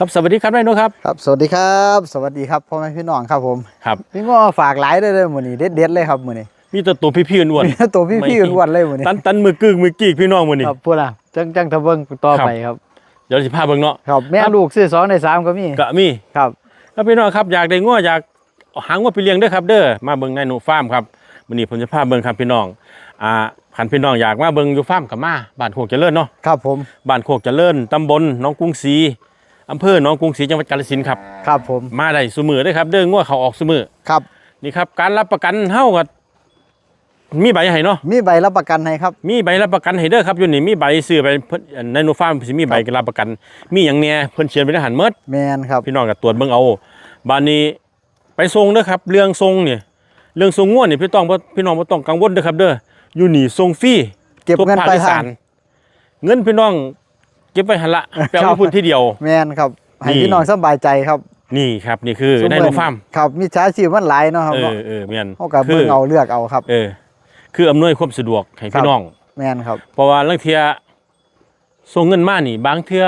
ครับสวัสดีครับนายโนครับครับสวัสดีครับ สวัสดีครับพ่อแม่พี่น้องครับผมครับพี่ง้อฝากหลายได้เลยมื้อนี้เด็ดๆเลยครับมื้อนี้มีแต่ตัวพี่ๆอ้วนมีตัวพี่พี่อ้วนๆเลยมื้อนี้ตันตันมือกึ่งมือกีกพี่น้องมื้อนี้ครับพูดล่ะจังจังทะเบิ่งต่อครับไปครับเดี๋ยวสิพาเบิ่งเนาะครับแม่ครับลูกซื้อสองในสามก็มีกะมีครับแล้วพี่น้องครับอยากได้ง้ออยากเอาหางว่าไปเลี้ยงเด้อครับ เด้อมาเบิ่งนายโนฟาร์มครับมื้อนี้ผมจะพาเบิ่งครับพี่น้องอ่าคันพี่น้องอยากมาเบิ่งอยู่ฟาร์มกับมาบ้านโคกเจริญเนาะครับผมบ้านโคกเจริญตำบลหนองกรุงศรี อำเภอหนองกรุงศรีจังหวัดกาฬสินธุ์ครับครับผมมาได้ซุมื้อเด้อครับ เด้อง้อเขาออกซุมื้อครับ นี่ครับ การรับประกันเฮาก็มีใบให้เนาะมีใบรับประกันให้ครับ มีใบรับประกันให้เด้อครับอยู่นี่มีใบซื้อไปเพิ่นในโนฟาร์มสิมีใบรับประกัน มีหยังแหน่เพิ่นเขียนไว้ในหันเมด แมนครับ พี่น้องก็ตรวจเบิ่งเอา บานนี้ไปส่งเด้อครับ เรื่องส่งนี่เรื่องส่งง่วนนี่พี่ต้องบ่พี่น้องบ่ต้องกังวลเด้อครับ เด้ออยู่นี่ส่งฟรีเก็บเงินทุภคปลายอีทาสางนเงินพี่น้อง เก็บไว้หั่นละแปลครัว่าบพูดทีเดียว แมนครับให้นี่พี่น้องสบายใจครับนี่ครับนี่คือในโนฟาร์มครับมีช้าชีพมันหลายเนาะครับเอเนาะอเออแม่นเฮาก็คืเบิ่งเอาเลือกเอาครับ เออ คืออำนวยความสะดวกให้ครัพี่บน้องแมนครับเพราะว่าลางเทื่อส่งเงินมานี่ บางเทื่อ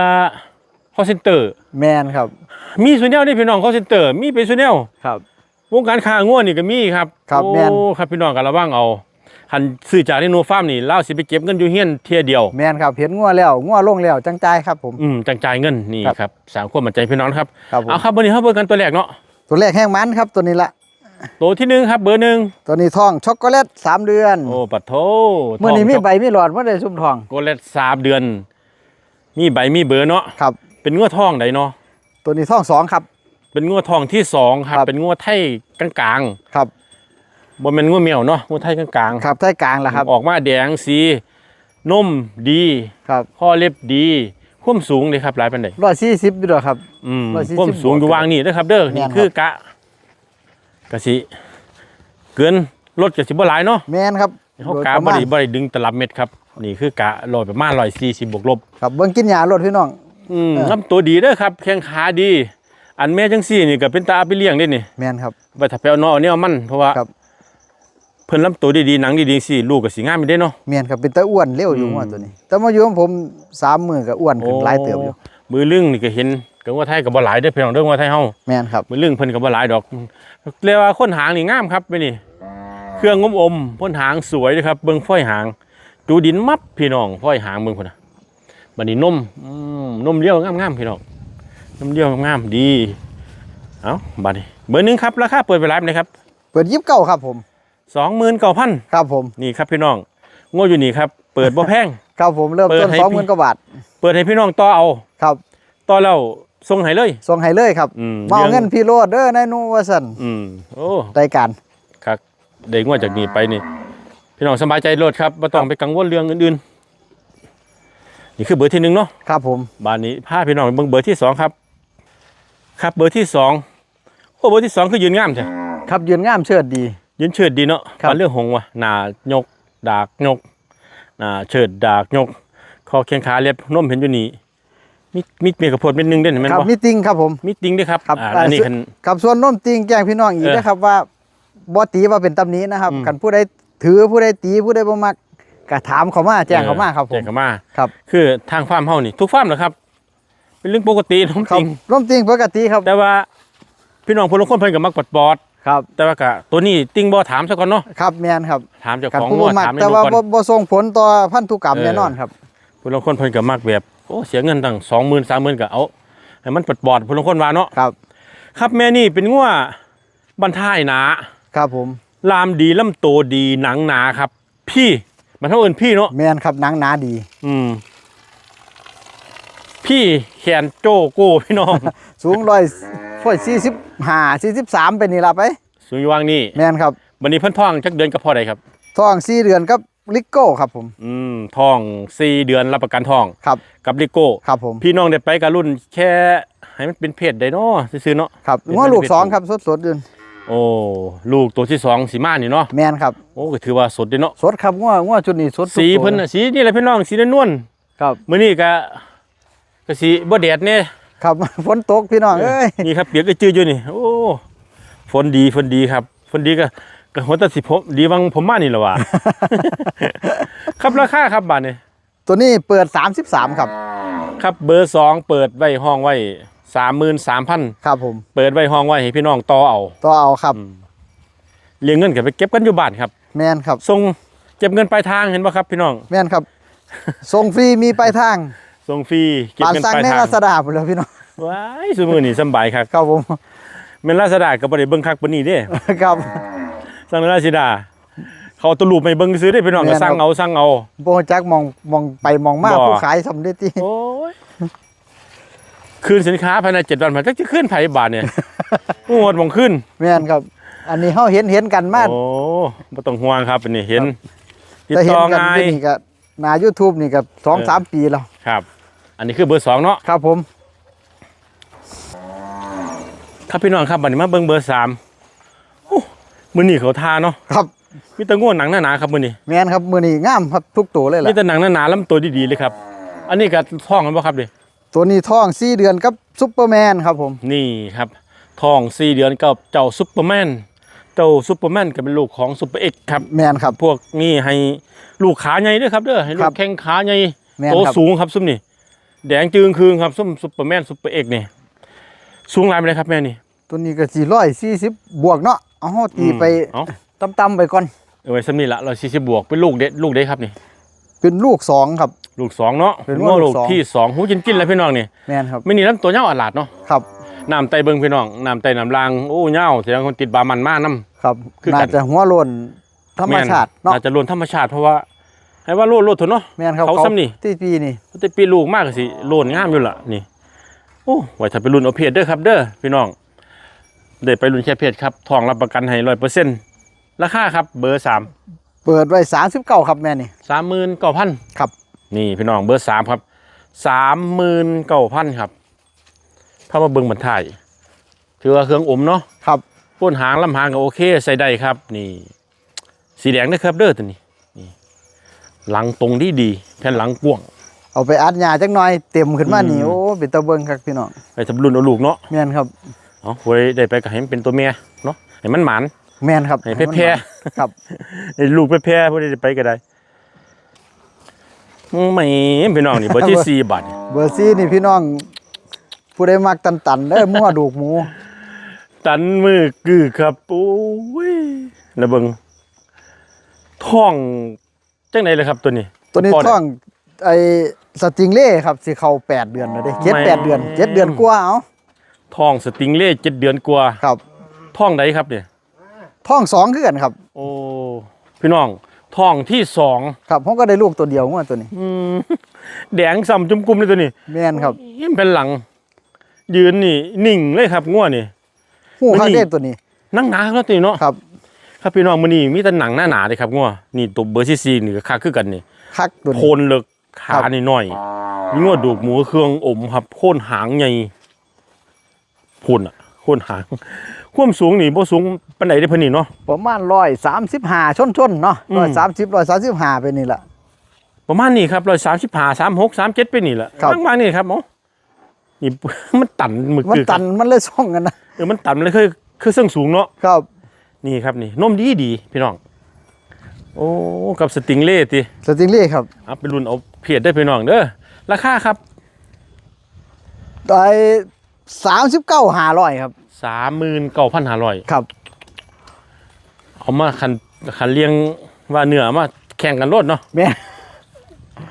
call center แมนครับ มีส่วนแนวนี่พี่น้อง call center มีเป็นส่วนแนวครับวงการค้าง่วนนี่ก็มีครับครับโอ้แม่นครับพี่น้องก็ระวังเอา หันซื้อจากในโนฟาร์มนี่เล่าสิไปเก็บเงินอยู่เฮียนเที่ยเดียว แมนครับเห็นงัวแล้วงัวลงแล้วจังใจายครับผม อืมจังจ่ายเงินนี่ครับครับสามความมั่นใจพี่น้องครับ ครับผม เอาครับวันนี้เฮาเบิ่งกันตัวแรกเนาะตัวแรกแห้งมันครับตัวนี้ละตัวที่หนึ่งครับเบอร์หนึ่งตัวนี้ทองช็อกโกแลตสามเดือนโอ้ปัดโทเมื่อนี้มีทงใบมีหลอดเมื่อได้ซุ่มทองโกเลตสามเดือน มีใบมีเบอร์เนาะครับ เป็นงวดทองใดเนาะตัวนี้ทองสองครับ เป็นงวดทองที่สองครับครับ เป็นงวดไทยกลางครับ ๆบ่แม่นงวดแมวเนาะงวดไทยกลางๆครับท้ายกลางแล้วครับ ออกมาแดงสีนมดีครับข้อเล็บดีความสูงเลยครับหลายปานใดร้อยสี่สิบด้วยครับอืมร้อยสี่สิบความสูงอยู่วางนี่นะครับ เด้อแม่นี่นครับคือกะกะสิเกินรถกะสิบ่หลายเนาะแมนครับเขาโดยกะประบ่มาณได้บ่ได้ดึงตลับเม็ดครับนี่คือกะลอยประมาณ140บวกลบครับเบิ่งกินยารถพี่น้องอืมเออลำตัวดีเด้อครับแข้งขาดี อันแม่จังซี่นี่ก็เป็นตาเอาไปเลี้ยงได้นี่แมนครับว่าถ้าไปเอาเนาะเอาเนี่ยมันเพราะว่าครับ เพิ่นลำตัวดีๆหนังดีๆสิลูกก็สิงามอยู่เด้เนาะแมนครับเป็นตาอ้วนเร็วอยู่อืมงัวตัวนี้ แต่มาอยู่ของผมสามมือก็อ้วนขึ้นหลายเติบอยู่มือลึงนี่ก็เห็นก็ว่าไทยก็บ่หลายเด้อพี่น้องเด้อว่าไทยเฮา แมนครับมือลึงเพิ่นก็บ่หลายดอกเรียกว่าคนหางนี่งามครับไปนี่ เครื่องงมอมพ่นหางสวยเลยครับ เบิ่งฝ้อยหาง ดูดินมับพี่น้องฝ้อยหางเบิ่งพุ่นน่ะบัดนี้นมอืมนมเลี้ยวงามๆพี่น้องนมเลี้ยวงามๆดี เอ้าบัดนี้เบอร์หนึงครับราคาเปิดไปหลายปานใดครับเปิดยิบเก้าครับผม 29,000ครับผมนี่ครับพี่น้องโง่อยู่นี่ครับ เปิดบ่แพงครับผมเริ่มเปิดต้นให้สองหพี่มื่นกว่าบาท เปิดให้พี่น้องต่อเอาครับต่อแล้วส่งให้เลยส่งให้เลยครับอืมมาเอาเงินพี่โรดเด้อนายนูว่าซั่นอืมโอ้รายการครับเด็กงวดจากนี้ไปนี่ พี่น้องสบายใจโลดครับไม่ต้องไปกังวลเรื่องอื่นๆนี่คือเบอร์ที่หนึ่งเนาะครับผมบานนี้พาพี่น้องไปเบิ่งเบอร์ที่สองครับ ครับเบอร์ที่สองโอ้เบอร์ที่สองคือยืนงามใช่ครับยืนงามเชิดดี ยืนเชิดดีเนาะครับปานเรื่องหงส์ว่ะหน้ายก ดากยกหน้าเชิดดากยกคอแข้งขาเล็บนมเห็นอยู่นี่มีมีเมียกระโพดเม็ดหนึงเด่นเห็นไหมครับบ่มีติงครับผมมีติงด้วยครับครับอ่าอ่าอันนี้ซึ่งคันครับส่วนนมติงแจ้งพี่น้องอีกเออนะครับว่าบ่ตีว่าเป็นตำหนี้นะครับอืมกันผู้ใดถือผู้ใดตีผู้ใดบ่มักก็ถามเขามาแจ้งเขามาครับผแจ้มงเข้ามาครับ คือทางฟาร์มเฮานี่ ทุกฟาร์มเหรอครับ เป็นเรื่องปกติน้องครับจริงนมติงปกติครับ แต่ว่าพี่น้องพลคนเพิ่นก็มักปอดปอด ครับแต่ว่าก็ตัวนี้ติ้งบ่ถามซะก่อนเนาะครับแมนครับถามเจ้ากันของผู้งับ่วมักถามในแต่ดูว่าก่อนบ่บ่ส่งผลต่อพันธุกรรมเออแน่นอนครับพลคนเพิ่นก็มักแบบโอ้เสียเงินตั้ง20,000 30,000ก็เอาให้มันปอดปอดพลคนว่าเนาะครับ ครับแม่นี่เป็นงัวบรรทายหนาครับผมลามดีลำโตดีหนังหนาครับ พี่มันเท่าเอิ้นพี่เนาะแมนครับหนังหนาดี อืมพี่แขนโจโก้พี่น้องสูงร้อย ร้อยสี่สิบห้าสี่สิบสามไปนี่ละไป สูงอยู่วางนี่แมนครับวันนี้เพิ่นท้องจักเดือนก็พอได้ครับท้องสี่เดือนกับลิโก้ครับผม อืมท้องสี่เดือนรับประกันท้องครับ กับลิโก้ครับผมพี่น้องได้ไปกับรุ่นแค่ให้มันเป็นเพศได้เนาะซื้อๆเนาะครับเป็นงัวลูกเป็นสองครับสดสดๆอยู่โอ้ลูกตัวที่สองสีมานี่เนาะแมนครับโอ้ก็ถือว่าสดเด้เนาะสดครับงัวงัวจุดนี้สดทุกสีตัวเพิ่นน่ะสีนี่แหละพี่น้องสีนวลครับๆมื้อนี้ก็ก็สีบ่แดดแน่ ครับฝนตกพี่น้องเอ้ยนี่ครับเปียกก็จืดอยู่นี่โอ้ฝนดีฝนดีครับฝนดีก็ก็หัวแตะสิผมดีวังผมมานี่แหละว่ะครับราคาครับบาทนี่ตัวนี้เปิด 33 ครับ ครับเบอร์สองเปิดไว้ห้องไว้สามหมื่นสามพันครับผม เปิดไว้ห้องไว้ให้พี่น้องต่อเอาต่อเอาครับเรียงเงินกับไปเก็บกันอยู่บ้านครับ แมนครับส่งเก็บเงินปลายทางเห็นป่ะครับพี่น้อง แมนครับส่งฟรีมีปลายทาง ส่งฟรีเก็บปานเงินสั่งปลายในทางลาซาด้าพุ่นแล้วพี่น้องว้ายสมือนี่สำบายครับครับผมเมนลาสดากับ่ได้เบิ่งคักปานนี้เด้ครับ สั่งลาสิดาเขาเอาตวรูปไม่เบิ่งซื้อได้พี่น้องแม่ก็นสั่งครับเอาสั่งเอาโบจักมองมองไปมองมาบ่ ผู้ขายสำเร็จที่โอ้ยคืนสินค้าภายในเจ็ดวันมันจะจะขึ้นไผบาทเนี่ยงวดมองขึ้น แมนครับ อันนี้เฮาเห็นเห็นกันมาโอ้บ่ต้องห่วงครับอันนี้เห็นติดแต่เห็ต่นอกันง่าย อยู่นี่ก็หนา YouTube นี่ก็สองเออสามปีแล้ว ครับ อันนี้คือเบอร์สองเนาะครับผมครับพี่น้องครับบัดนี้มาเบิ่งเบอร์สามโอ้มื้อนี้เขาทาเนาะครับมีแต่งวดหนังหนาๆครับมื้อนี้แมนครับมือนี้งามครับทุกตัวเลยมีล่ะแต่หนังหนาๆลำตัวดีๆเลยครับ อันนี้ก็ท้องกันบ่ครับดิตัวนี้ท้อง4เดือนกับซุปเปอร์แมนครับผมนี่ครับทองสี่เดือนกับเจ้าซุปเปอร์แมนเจ้าซุปเปอร์แมนก็เป็นลูกของซุปเปอร์เอ็กซ์ครับ แมนครับ พวกนี้ให้ลูกขาใหญ่ด้วยครับเด้อให้ลูครักบ แข้งขาใหญ่ แม่นโตครับ สูงครับซุ่มนี่แดงจึงคืงครับซุ่มซุปเปอร์แมนซุปเปอร์เอ็กซ์นี่สูงหลายไปเลยครับแม่นี่ ตัวนี้ก็440บวกเนาะเอาเฮาตีไปเอ้าต่ำๆไปก่อน เอาไว้ซ้ำนี่ละเราสี่สิบบวกเป็นลูกเด็ดลูกเด็ดครับนี่ เป็นลูกสองครับ ลูกสองเนาะเป็นง้อลูลูกกสอง ที่สองหูกินกินแล้วพี่น้องนี่แมนครับไม่นี่ลำตัวเน่าอาหลาดเนาะครับน้ำไตเบิงพี่น้องน้ำไตน้ำลางโอ้เน่าแสดงคนติดบามันมากน้ำครับคือกันน่าจะหัวโลนธรรมชาติแม่เนาะน่าจะล้วนธรรมชาติเพราะว่า ให้ว่าโลดโลดเถอะเนาะแม่นครับเขาซ้ำนี่ที่ปีนี่แต่ปีลูกมากก็สิโลนงามอยู่ล่ะนี่โอ้ไว้ถ้าไปรุ่นเอาเพจเด้อครับ เด้อพี่น้องได้ไปรุ่นแค่เพจครับทองรับประกันให้ร้อยเปอร์เซ็นต์ราคาครับ เบอร์สามเปิดไว้39ครับแม่นี่สามหมื่นเก้าพันครับ นี่พี่น้องเบอร์สามครับสามหมื่นเก้าพันครับถ้ามาเบิ่งบรรทายถือว่าเครื่องอมเนาะครับป้นหางลำหางก็โอเคใส่ได้ครับ นี่ สีแดงนะครับเด้อตัวนี้นี่ หลังตรงดีดีๆแผ่นหลังกว้างเอาไปอัดหญ้าจักหน่อยเต็มขึ้นมานี่อืมโอ้เป็นตะเบิงครับพี่น้องไปทำรุ่นเอาลูกเนาะแม่นครับเอาไว้ได้ไปก็ให้มันเป็นตัวเมียเนาะให้มันหมานแม่นครับให้แพร่ครับให้ลูกแพร่ๆพอได้ไปก็ได้ไม่พี่น้องนี่เบอร์ที่สี่บาทเบอร์ซี่นี่พี่น้องผู้ใดมักตันๆเด้อมั่วดูกหมู ตันมือกือครับโอ้ยนะเบิงท้อง จังไหนเลยครับตัวนี้ ตัวนี้พ่ได้ ท้องไอ้สติงเล่ครับสิเข้าแปดเดือนแล้วเด้เจ็ดแม่แปดเดือนเจ็ดเดือนกว่าเอาท้องสติงเล่เจ็ดเดือนกว่าครับท้องใดครับเนี่ยท้องสองคือกันครับโอ้พี่น้องท้องที่สองครับผมก็ได้ลูกตัวเดียวงัวตัวนี้อืมแดงส่ำจุ่มกลุ่มเลยตัวนี้แม่นครับยิ้มเป็นหลัง ยืนนี่นิ่งเลยครับง่วนี่ หูตัวคักนี้เด้ตัวนี้นั่งหนาครับตัวนี้เนาะครับ ครับพี่น้องมื้อนี้มีแต่หนังหน้าหนาเลยครับง่วนี่ตัวเบอร์ซีซีนี่ก็คักคือกันนี่คักตัวโคนี้นเลิกขาครับนี่หน่อยมีง่วดูกหมูเครื่องอมครับโค่นหางใหญ่พุ่นอะโค่นหางความสูงนี่บ่สูงปานใดได้อเพิ่นนี่เนาะประมาณร้อยสามสิบห้าชนชนๆเนาะอืมร้อยสามสิบร้อยสามสิบห้าไปนี่แหละประมาณนี้ครับ135 36 37ไปนี่แหละครับบางๆนี่ครับเนาะนี่มันตันมึกมันคือตันมันเลยส่องกันนะเออมันตันเลยคือคือเสื่องสูงเนาะครับ นี่ครับนี่นมดีดีพี่น้อง โอ้กับสติงเล่ติสติงเล่ครับเอาไปรุ่นเอาเพียดได้อพี่น้องเด้อราคาครับได้สามสิบเก้าห้าร้อยครับสามหมื่นเก้าพันห้าร้อยครับเอามาคันคันเลี้ยงว่าเนื้อเอามาแข่งกันรถเนาะแม่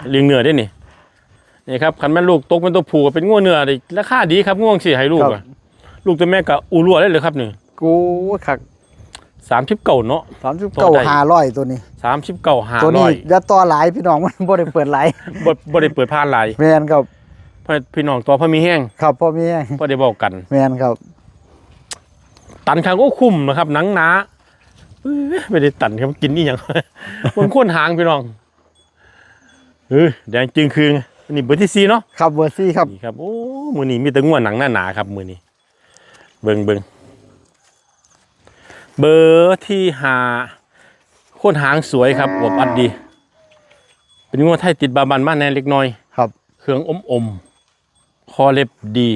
เลี้ยงเนื้อได้นี่นี่ครับคันแม่ลูกตกเป็นตัวผู้ก็เป็นง่วเนื้อได้ราคาดีครับง่วงสิให้ลูกอะลูกตัวแม่ก็อูรัวได้เลยครับนี่กูคัก สามสิบเก้าเนาะ สามสิบต่เก้าอได้ห้าร้อยตัวนี้ สามสิบเก้าห้าตัวร้นี้อยอย่าต่อหลายพี่น้องมัน บ่ได้เปิดหลายบ่บ่ได้เปิดผ่านหลายแมนครับเพราะพี่น้องตัวพอมีแห้งครับพ่อแม่บ่ได้บอกกัน แมนครับ ตันคางก็คุ้มนะครับหนังหนาเอ้ยไม่ได้ตันครับกินนี่ยัง มันข้นหางพี่น้องเออแดงจึงคืนอันนี้เบอร์ที่สี่เนาะ ครับเบอร์ซี่ครับ นี่ครับโอ้มือนี้มีแต่งัวหนังหน้าหนาครับมือนี้เบิงเบิง เบอร์ที่หาโคนหางสวยครับอวบอัดดี เป็นงัวไทยติดบาบันมาแน่เล็กน้อยครับ เครื่องอมอมๆคอเล็บดี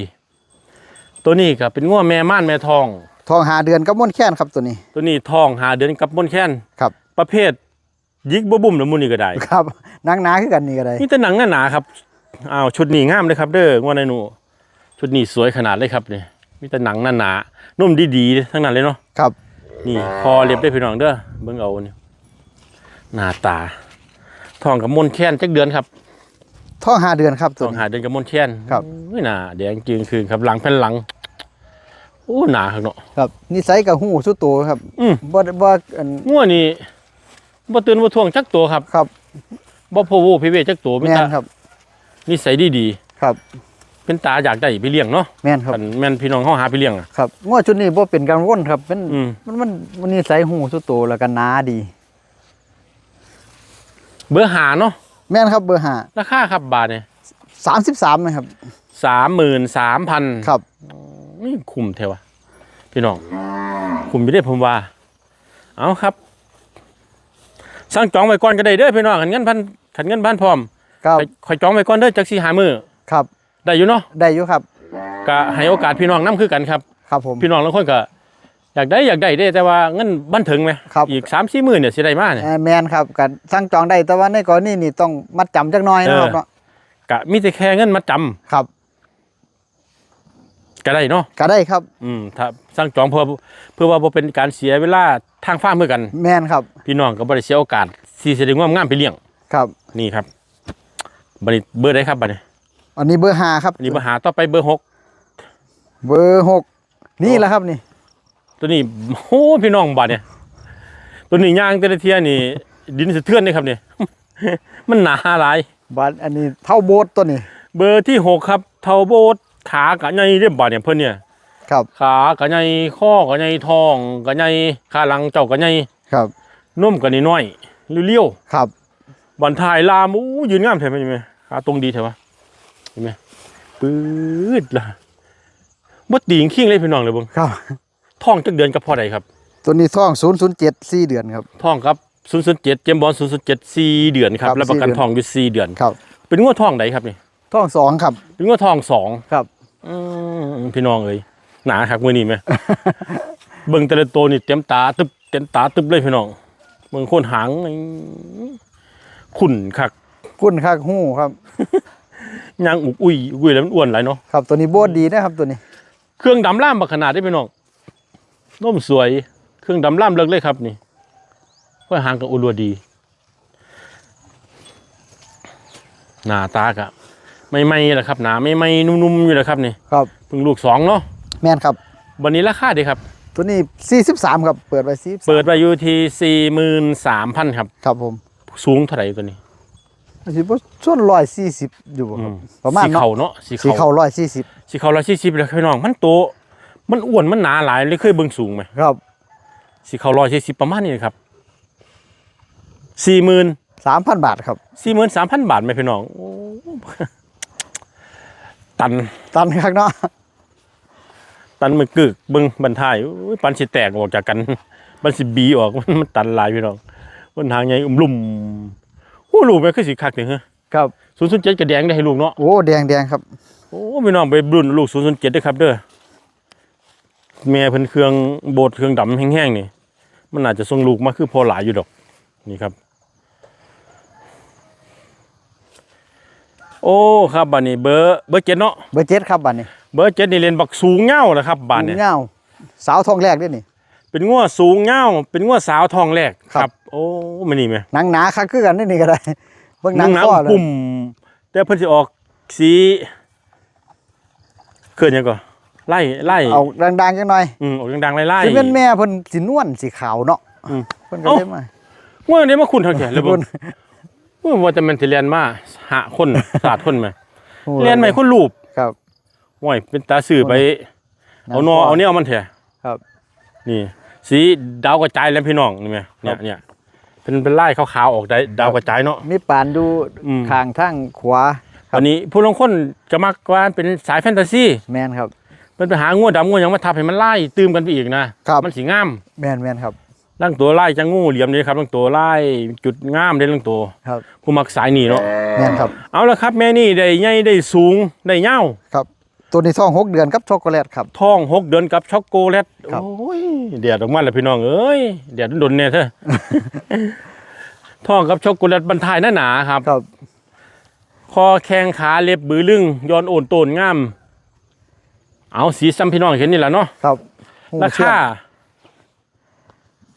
ตัวนี้ก็เป็นงัวแม่ม่านแม่ทอง ทองหาเดือนกับม่วนแค้นครับตัวนี้ ตัวนี้ทองหาเดือนกับมนแค้นครับ ประเภทยิกบ่บุ่มหรือมูนี่ก็ได้ครับนังหนาคือกันนี่ก็ได้นี่แต่หนังหนาๆครับอ้าวชุดนี้งามเลยครับ เด้องวดในหนูชุชุดนี้สวยขนาดเลยครับเนี่ยมีแต่หนังหนาๆนุ่มดีๆทั้งนั้นเลยเนาะครับ นี่คอเรียบได้พี่น้องเด้อเบิ่งเอาเนี่ยหน้าตาทองกับมนต์แค้นจักเดือนครับท้องห้าเดือนครับทตัวองนี้ หาเดือนกับมนต์แค้นครับ อุ้ยหน้าแดงจึงคืนครับหลังแผ่นหลังโอ้หนาครับเนาะ ครับนิสัยกับหูสุดโตครับอืม บ่บ่อันงัวนี่บ่ตื่นบ่ทวงจักตัวครับครับบ่พอโวพิเวทจักตัวมีแม่นแต่ครับนิสัยดีครับ ๆ เป็นตาอยากได้ไปเลี้ยงเนาะแม่นครับคันแม่นพี่น้องเฮาหาไปเลี้ยงอะครับงวดชุดนี้บ่เป็นกังวลครับเป็นอืมมันมันมันนิสัยหูสุดโตแล้วก็หนาดี เบอร์หาเนาะแม่นครับเบอร์ห้าราคาครับบาทเนี่ยสามสิบสามนะครับ33,000ครับนี่คุ้มแท้วะพี่น้องคุ้มอยู่ได้ผมว่า เอาครับสั่งจองไว้ก่อนก็ได้เด้อพี่น้องขันเงินพันขันเงินบ้านพร้อมครับคอยจองไว้ก่อนเด้อจักสี่หามือครับ ได้อยู่เนาะได้อยู่ครับก็ให้โอกาสพี่น้องนํคือกันครับ ครับผมพี่น้องบางคนก็อยากได้อยากได้เด้แต่ว่าเงินบันถึงไหมครับอีกสามสี่หมื่นเนี่ยสิได้มาเนี่ยเอ่อแม่นครับกันสั่งจองได้แต่ว่าในกรณีนี่ต้องมัดจำจักหน่อยนะครับเออเนาะกะมีแต่แค่เงินมาจำครับก็ได้เนาะก็ได้ครับ อืมถ้าสั่งจองเพื่อเพื่อว่าบ่เป็นการเสียเวลาทางฟ้ามือกัน แม่นครับ พี่น้องก็บ่ได้เสียโอกาสที่จะได้งามงามๆไปเลี้ยง ครับ นี่ครับบัดนี้เบอร์ได้ครับบัดนี้ อันนี้เบอร์ห้าครับอันนี้เบอร์หาต่อไปเบอร์หกเบอร์หกนี่แหละครับนี่ ตัวนี้โอ้พี่น้องบัดเนี่ย ตัวนี้ย่างแต่ละเทียนี่ ดินสะเทือนเลยครับนี่มันหนาหลายบัตรอันนี้เท่าโบสตัวนี้ เบอร์ที่หกครับ เทาโบดขากะใหญ่เรียบบัดเนี่ยเพิ่นเนี่ยครับขากะใหญ่ข้อกะใหญ่ท้องกะใหญ่ขาหลังเจ้ากะใหญ่ครับนุ่มกะนิดน้อยเลี้ยวครับๆบันทายลามอู้ยืนงามแท้ไหมเห็นไหมขาตรงดีแท้วะ เห็นไหมปื๊ดล่ะบ่ตีงขิงเลยพี่น้องเลยเบิ่งครับท้องจักเดือนกับพ่อใดครับ ตัวนี้ท่องศูนย์ศูนย์เจ็ดสี่เดือนครับท้องครับ007เจมส์บอล007 4เดือนครับครับแล้วประกันสี่เดือนทองอยู่4เดือนครับ เป็นงวดทองใดครับนี่ท่องสองครับ เป็นงวดทองสองครับอืมพี่น้องเอ้ยหนาครับมื้อนี้ไหมเบิ่งแต่ละตัวนี่เต็มตาตึบเต็มตาตึบเลยพี่น้องเบิ่งโคนหางนี่ขุ่นคักกุ้นคักหู้ครับ ยางอุกอุ้ยอุ้ยแล้วมันอ้วนหลายเนาะครับตัวนี้โบสดีนะครับตัวนี้ เครื่องดำล่ามบักขนาดได้พี่น้องน้มสวย เครื่องดำล่ามเลิกเลยครับนี่ค่อยหางกับอุลัวดี หน้าตากะไม่ไม่แหละครับหนาไม่ไม่นุ่มๆอยู่แหละครับนี่ครับเพิ่งลูกสองเนาะแม่นครับวันนี้ราคาดีครับ ตัวนี้สี่สิบสามครับ เปิดไว้สี่เปิดไปอยู่ที่สี่หมื่นสามพันครับ ครับผม สูงเท่าไหร่ตัวนี้ สิบส่วนร้อยสี่สิบอยู่บ่ครับประมาณสีเนาะเขาเนาะสีสีเขาเขาร้อยสี่สิบสีเขาร้อยสี่สิบเลยพี่น้องมันโตมันอ้วนมันหนาหลายเลยเคยเบิ่งสูงไหมครับสีเขาร้อยสี่สิบประมาณนี้ครับสี่หมื่นสามพันบาทครับ สี่หมื่นสามพันบาทไหมพี่น้องโอ้ตันตันครับเนาะตันมือกึกเบิ่งบันทายอุ้ยปันสิแตกออกจากกันปันสิบีออกมันมันตันหลายพี่น้องมันทางใหญ่อุ้มลุ่ม โอ้ลูกแม่คือสิคักถึงเหรอครับศูนย์ศูนย์เจ็ดกระแดงได้ให้ลูกเนาะโอ้แดงแดงครับโอ้พี่น้องไปรุ่นลูกศูนย์ศูนย์เจ็ดด้วยครับเด้อแม่เพิ่นเครื่องโบดเครื่องดำแห้งๆนี่ มันอาจจะส่งลูกมาคือพอหลายอยู่ดอกนี่ครับ โอ้ครับบานนี้เบอร์เบอร์เจ็ดเนาะเบอร์เจ็ดครับบัตรนี้ เบอร์เจ็ดนี่เรียนบักสูงเง่านะครับบานเนี่ยเงาสาวทองแรกด้วยนี่ เป็นง้วสูงเง่าเป็นง้วสาวทองแรกครับ โอ้มันนี่ไหมหนังหนาคักคือกันนี่นี่ก็ได้เบิ่งหนันั่งงข้อน้ำเลยปุ่มแต่เพิ่นสิออกสีเกินยังก่อนไล่ไล่เอาดังๆจังหน่อยอืมออกดังๆไล่ไล่สิเป็นแม่เพิ่นสีนวลสีขาวเนาะอืม เพิ่นก็เอ้า ได้มาว่าอันนี้มาคุณเท่าแก่เลยคุบ่ณว่าว่าจะแมันสิเรียนมาหาคนศาสตร์คนไหมโอ้เรียนใหม่คนรูปครับ ห่วยเป็นตาสื่อไป เอานอเอาเนี่ยเอามันแท้ครับ นี่ สีดาวกระจายแล้วพี่น้องนี่ไหมเนี่ยเนี่ยเป็นเป็นไล่ขาวๆออกได้ดาวกระจายเนาะมีปานดูอืมข้างทางขวาครับอันนี้ผู้ลางคนจะมักว่าเป็นสายแฟนตาซีแม่นครับมันไปหางูดำงูหยังมาทับให้มันไล่ตื่มกันไปอีกนะครับมันสีงามแม่นแม่นครับร่างตัวไล่จังงูเหลี่ยมนี่ครับร่างตัวไล่จุดงามเด้ร่างตัวครับผู้มักสายนี่เนาะแม่นครับ เอาละครับแม่นี่ได้ใหญ่ได้สูงได้ยาวครับ ตัวนี้ท้องหกเดือนกับช็อกโกแลตครับ ท้องหกเดือนกับช็อกโกแลตครับ โอ้ยเดียดออกมาแล้วพี่น้องเอ้ยเดียดดนๆเนี่ยเถอะท้องกับช็อกโกแลตบรรทายหน้าหนาครับ ครับ คอแข้งขาเล็บบือลึงย้อนโอนโตนงาม เอาสีซ้ำพี่น้องเห็นนี่แหละเนาะครับหูราเชื่อคา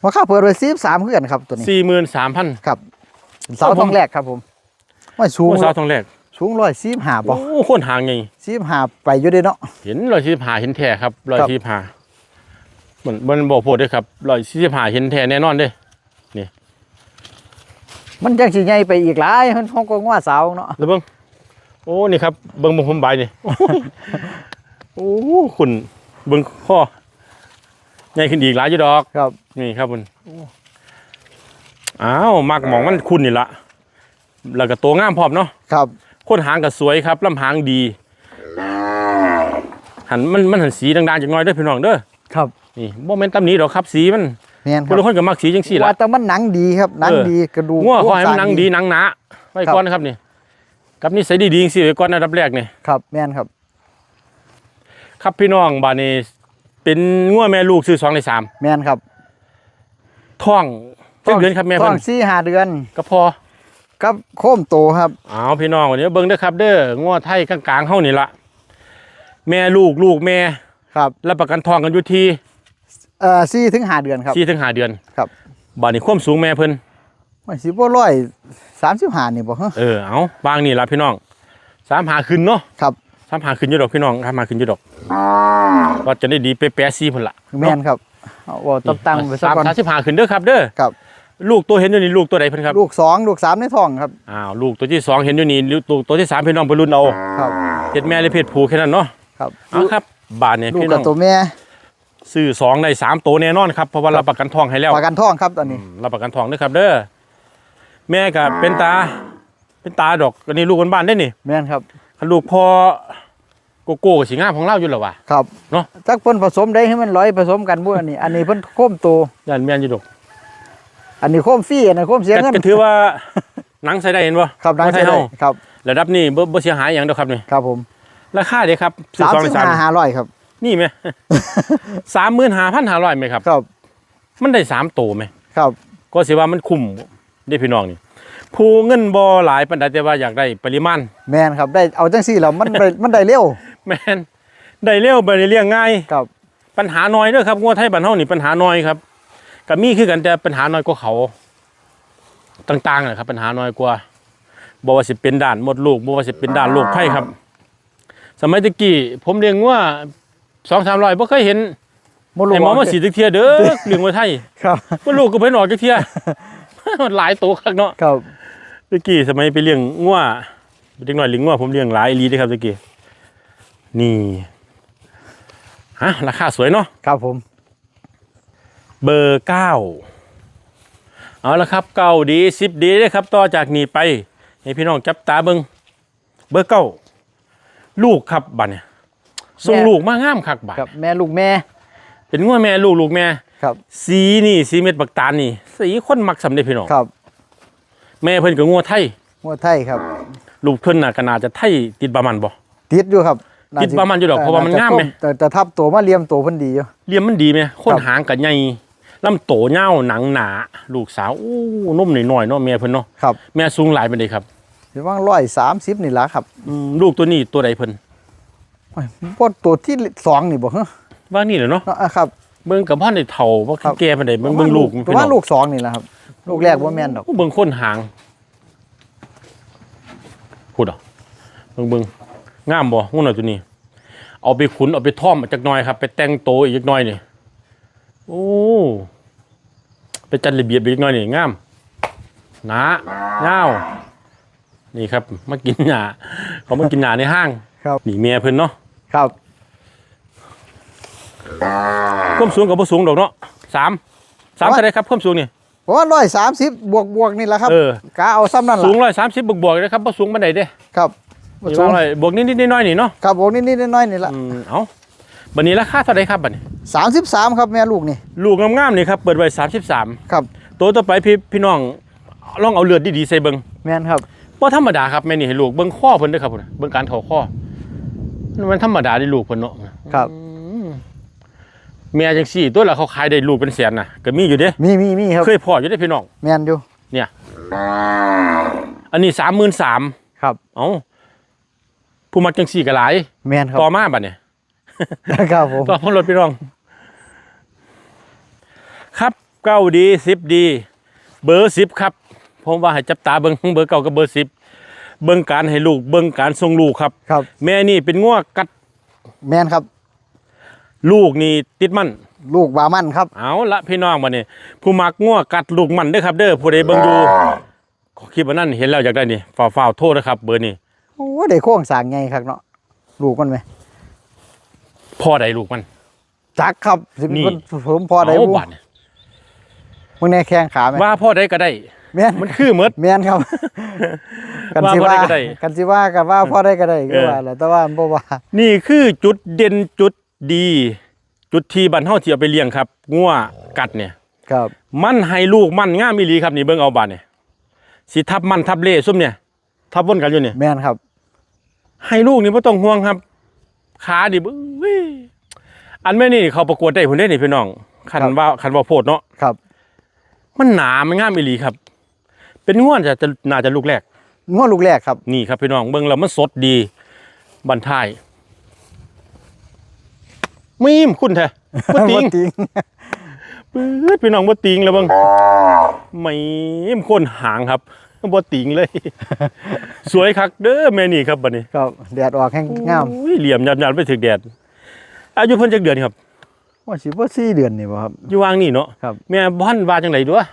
มราคาเปิดไว้สิบสามเพื่อนครับตัวนี้สี่หมื่นสามพัน ครับ เสาครับผมทองแรกครับผมไม่สูงโอ้สาวทองแรก สูงร้อยสิบห้าบ่โอ้คนหางไงสิบห้าไปอยู่เด้เนาะเห็นรอยที่ผ่าเห็นแท้ครับรอยครับที่ผ่าเหมือนมันบอกโพดด้วยครับรอยที่ผ่าเห็นแท้แน่นอนเด้มันยังสิใหญ่ไปอีกหลายมันห้องก็ว่าสาวเนาะแล้วเบิ้งโอ้นี่ครับเบิ้งเบิ้งผมใบนี่โอ้คุณเบิ้งข้อใหญ่ขึ้นอีกหลายอยู่ดอกครับนี่ครับคุณอ้าวมักหมองมันคุณนี่ละแล้วก็ตัวงามพร้อมเนาะครับ คนหางก็สวยครับลำหางดี หันมันมันหันสีดังๆจากหน้อยเด้อพี่น้องเด้อครับนี่บ่แม่นตำหนี้ดอกครับสีมันแม่นคผู้รับลางคนก็มักสีจังซี่ล่ะ ว่าแต่มันหนังดีครับหนังเออ ดีกระดูกงัวโครขอให้มันหนังสร้ดีหนังหนาไว้ก่อนนะครับนี่กับนิสัยดีๆจังซี่ไว้ก่อนอันดับแรกนี่ ครับแม่นครับครับพี่น้องบาดนี้เป็นงัวแม่ลูกซื้อ2ใน3แม่นครับท้องจักเดือนครับแม่ท้เพิ่อนงสี่ห้าเดือนก็พอ กับโคมโตครับเอาพี่น้องวันนี้เบิ่งเด้อครับ เด้องัวไทยกลางๆเฮานี่ล่ะแม่ลูกลูกแม่ครับรับประกันท้องกันอยู่ที่เอ่อสี่ถึงห้าเดือนครับ4ถึง5เดือนครับบาดนี้ความสูงแม่เพิ่นไม่สิบ่ร้อยสามสิบห้านี่บ่ฮะเออเอาบางนี่ล่ะพี่น้องสามหาขึ้นเนาะครับสามหาขึ้นอยู่ดอกพี่น้องสามหาขึ้นอยู่ดอกว่าจะได้ดีไปแปะซีพุ่นล่ะแม่นครับเอาว่าต้องตั้งไว้สักสามก่อนสามสิบหาขึ้นเด้อครับเด้อครับ ลูกตัวเห็นอยู่นี่ลูกตัวใดเพิ่นครับลูกสองลูกสามในท้องครับอ้าวลูกตัวที่สองเห็นอยู่นี่ลูกตัวตัวที่สามพี่น้องไปรุ่นเอาครับเพศแม่หรือเพศผู้แค่นั้นเนาะครับเอาครับบาทเนี่ยลูกพี่น้กัอบงตัวแม่ซื้อสองในสามตัวแน่นอนครับเพราะว่ารับประกันทองให้แล้วประกันท้องครับตอนนี้อืมรับประกันทองด้วยครับ เด้อแม่กับเป็นตา เป็นตาดอกอันนี้ลูกคนบ้านได้นี่แม่นครับคันลูกพอโกโก้กับสีงามของเราอยู่แล้ววะ ครับเนาะ จักเพิ่นผสมได้ให้มันร้อยผสมกันบ่อันนี้ อันนี้เพิ่นโคมโตยันแม่นอยู่ดอก อันนี้โคมฟรีอันนี้โคมเสียเงินก็ถือว่าหนังใส่ได้เห็นบ่ครับดังไทใช่ยได้เฮาครับระดับนี้บ่บ่เสียหายอย่างเดียวครับนี่ครับผมราคาเด้ครับซื้อสามสองในสิบสามห้าห้าร้อยครับนี่ไหมสามหมื่นห้าพันห้าร้อยไหมครับครับ มันได้สามโตไหมครับ ก็สิว่ามันคุ้มได้พี่น้องนี่ผู้เงินบ่หลายปานใดแต่ว่าอยากได้ปริมาณ แม่นครับได้เอาจังซี่แล้วมันได้มันได้เร็ว แม่นได้เร็วบ่ได้เลี้ยงง่ายครับปัญหาน้อยเด้อครับงัวไทยบ้านเฮานี่ปัญหาน้อยครับ ก็มีคือกันแต่ปัญหาน้อยกว่าเขาต่างๆนะครับ ปัญหาน้อยกว่าบ่ว่าสิเป็นด้านมดลูกบ่ว่าสิเป็นด้านโรคไข้ครับ สมัยตะกี้ผมเลี้ยงงัว2-300บ่เคยเห็นบ่รู้ไอ้หมอมาสีดจักเที่ยเด้อเลี้ยงงัวไทยครับบ่ลูกก็เพิ่นออกจักเที่ยหลายโตคักเนาะครับตะกี้สมัยไปเลี้ยงงัวเด็กน้อยเลี้ยงงัวผมเลี้ยงหลายอีหลีเด้อครับตะกี้นี่ฮะราคาสวยเนาะครับผม เบอร์เก้าเอาละครับเก้าดีสิบดีเลยครับ ต่อจากนี้ไปให้พี่น้องจับตาเบิงเบอร์เก้าลูกครับบัดเนี่ยส่งลูกมางามคักบัดครับแม่ลูกแม่ เป็นงัวแม่ลูกลูกแม่ครับ สีนี่สีเม็ดบักตาลนี่ สีคนมักสำเร็จพี่น้องครับ แม่เพิ่นก็งัวไทยหัวไทยครับ ลูกเพิ่นน่ะก็น่าจะไทยติดบามันบ่ติดอยู่ครับติดประมาณอยู่ดอกเพราะว่ามันงามไหมแต่แต่ทับตัวมาเลียมตัวเพิ่นดีอยู่เลียมมันดีไหมคนครับหางก็ใหญ่ ลำโตเงาวหนังหนาลูกสาวอู้นุ่มหน่อยๆเนาะแม่เพิ่นเนาะครับแม่สูงหลายปานใดครับสิว่างร้อยสามสิบนี่ละครับอืมลูกตัวนี้ตัวใดเพิ่นโอ้ยพวกตัวที่สองนี่บ่ฮะว่านี่แหละเนาะเนาะอะครับ เบิ่งกับพ่อในเฒ่าบ่ครับแก่ปานใดเบิ่งเบิ่งลูกมันตัวพี่น้ว่าองลูกสองนี่แหละครับ ลูกแรกว่าแม่นดอก เบิ่งคนหางพูดอะเบิ่งเบิ่งงามบ่งูหน่อยตัวนี้ เอาไปขุนเอาไปท่อมจักหน่อยครับ ไปแต่งโตอีกจักหน่อยนี่โอ้ ไปจัดระเบียบอีกจักหน่อยนี่งามหนาเงาวนี่ครับมากินหญ้าเขามากินหญ้าในห้างครับ นี่เมียเพิ่นเนาะครับความสูงกับบ่สูงดอกเนาะสามสามเท่าไรครับความสูงนี่เพราะว่าร้อยสามสิบบวกบวกนี่แหละครับเออกาเอาซ้ำนั่นสูล่ะงร้อยสามสิบบวกๆเลยครับบ่สูงบันไดเด้ครับสูสูงงร้อยบวกนิดๆน้อยๆนี่เนาะครับบวกนิดๆน้อยๆนี่ละอืมเอา บัดนี้ราคาเท่าไรครับบัดนี้สามสิบสามครับแม่ลูกนี่ลูกงามๆนี่ครับเปิดไว้สามสิบสามครับตัวต่อไปพี่พี่น้องลองเอาเลือดดีๆใส่เบิ่งแม่นครับบ่ธรรมดาครับแม่นี่ให้ลูกเบิ่งข้อเพิ่นเด้อครับพุ่นน่ะเบิ่งการเข้าข้อมันธรรมดาได้ลูกเพิ่นเนาะครับอืมแม่จังซี่ ตัวละเขาขายได้ลูกเป็นแสนน่ะก็มีอยู่เด้มีมีมีครับเคยพออยู่เด้พี่น้องแม่นอยู่อันนี้33,000ครับเอ้าผู้มักจังซี่ก็หลายแม่นครับต่อมาบัดเนี่ย ครับผมต่อพ้นรถพี่น้อง ครับเก้าดีสิบดี เบอร์สิบครับ ผมว่าให้จับตาเบิ้งเบอร์เก้ากับเบอร์สิบเบิ้งการให้ลูกเบิ้งการทรงลูกครับ ครับ แม่นี่เป็นง้วกัดแมนครับ ลูกนี่ติดมันลูกบามันครับ เอาละพี่น้องมาเนี่ยผู้มักง้วกัดลูกมันเด้อครับ เด้อผู้ใดเบิ่งอยู่คลิปอันนั้นเห็นแล้วอยากได้นี่ฝ่าฝ่าวๆโทษนะครับ เบอร์นี้โอ้ได้โค้งสร้างไงครับเนาะลูกมันไหม พ่อใดลูกมัน จักครับสิเป็นนี่คนผมพอได้เาบุบาดเนี่ยมึงแน่แข้งขาไหมว่าพ่อใดก็ได้ แม่นมันคือหมด แม่นครับ กันสิว่าว่าพอได้ก็ได้กันสิว่ากันว่าพอได้ก็ได้ก็เออ ว่าแหละแต่ว่าบ่ว่า นี่คือจุดเด่นจุดดี จุดที่บันเฮาที่เอาไปเลี้ยงครับงัวกัดเนี่ย ครับ มันให้ลูกมันงามอีหลีครับนี่เบิ่งเอาบาดเนี่ยสิทับมันทับเล่ซุ่มเนี่ย ทับวนกันอยู่เนี่ย แม่นครับ ให้ลูกนี่บ่ต้องห่วงครับ ขาดิเอ้ยอันแม่นี่เขาประกวดได้พุ่นได้นี่พี่น้องคันครับ ว่าคันว่าโพดเนาะครับ มันหนามันงามอีหลีครับ เป็นง่วนจะจะน่าจะลูกแรกง้อลูกแรกครับ นี่ครับพี่น้องเบิ่งแล้วมันสดดีบันทายมีมคุณแท้บ่ติง บ่ติงปื๊ดพี่น้องบ่ติงแล้วเบิ่งไม่มคนหางครับ บ่ติงเลย สวยคักเด้อแม่นี่ครับบัดนี้ครับแดดออกแห้งงามอุ้ยเหลี่ยมยับๆไปถึกแดด อายุเพิ่นจักเดือนครับว่าสิบ่4เดือนนี่บ่ครับ อยู่วางนี่เนาะครับแม่บ่ทันว่าจังไดด้วย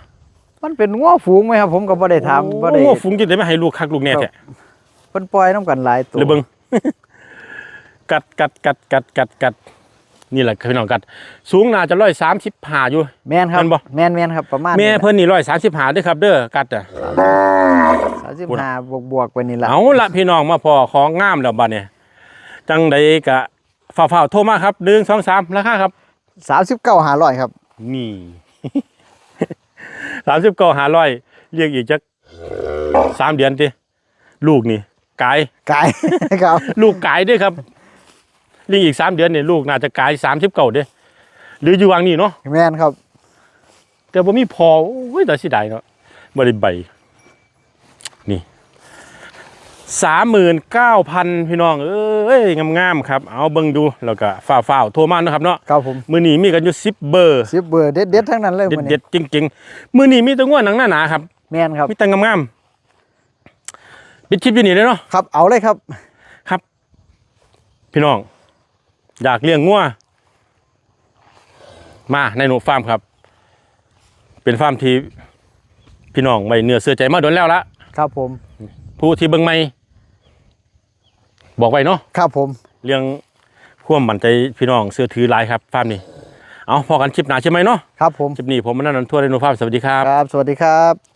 มันเป็นง้อฝูงไหมครับ ผมก็บ่ได้ถามบ่ได้โอ้ฟุ้งจิตได้มาให้ลูกคักลูกแน่แท้เพิ่นปล่อยน้ำกันหลายตัวหรือเบิ่งกัดกัดกัดกัดกัดกัด นี่แหละพี่น้องกัด สูงน่าจะร้อยสามสิบหาอยู่ แม่นครับแม่นบ่ แม่นแม่นครับประมาณแม่เพิ่นนี่ร้อยสามสิบหาด้วยครับเด้อกัดอะ35บวกบวกๆไปนี่ล่ะเอาละพี่น้องมาพอของงามแล้วบัดเนี่ยจังใดกะฝ่าฝ่าๆโทรมาครับหนึ่งสองสามราคาครับ39 500ครับ นี่สามสิบเก้าหาร้อยเรียกอีกจักสามเดือนติลูกนี่กายกายครับ ลูกกายด้วยครับ เรียกอีกสามเดือนเนี่ยลูกน่าจะกายสามสิบเก้าเด้อหรืออยู่วางนี่เนาะแม่นครับ แต่บ่มีพอโอ้ยแต่สิได้เนาะบ่ได้ใบนี่สามหมื่นเก้าพันพี่น้องเอ้ยงามๆครับ เอาเบิ่งดูแล้วก็ฝ่าฝ่าวๆโทรมานะครับเนาะครับผมมือนี้มีกันอยู่สิบเบอร์สิบเบอร์เด็ดๆทั้งนั้นเลยเด็มื้ดอเด็นี้ดๆจริงๆมือนี้มีแตัวง่วหนังหน้าหนาครับ แม่นครับมีแต่งามๆปิดคลิปอยู่นี่เลยเนาะครับเอาเลยครับครับ พี่น้อง อยากเลี้ยงงัวมาในหนูฟาร์มครับ เป็นฟาร์มที่พี่น้องไม่เนื้อเสื้อใจมาโดนแล้วละครับผม ผู้ที่เบิ่งไม่บอกไว้เนาะครับผม เรื่องความมั่นใจพี่น้องเสื้อถือหลายครับฟาร์มนี้เอาพอกันคลิปหนาใช่ไหมเนาะครับผมคลิปนี้ผมมนันนนทั่วในหนูฟาร์มสวัสดีครับครับ สวัสดีครับ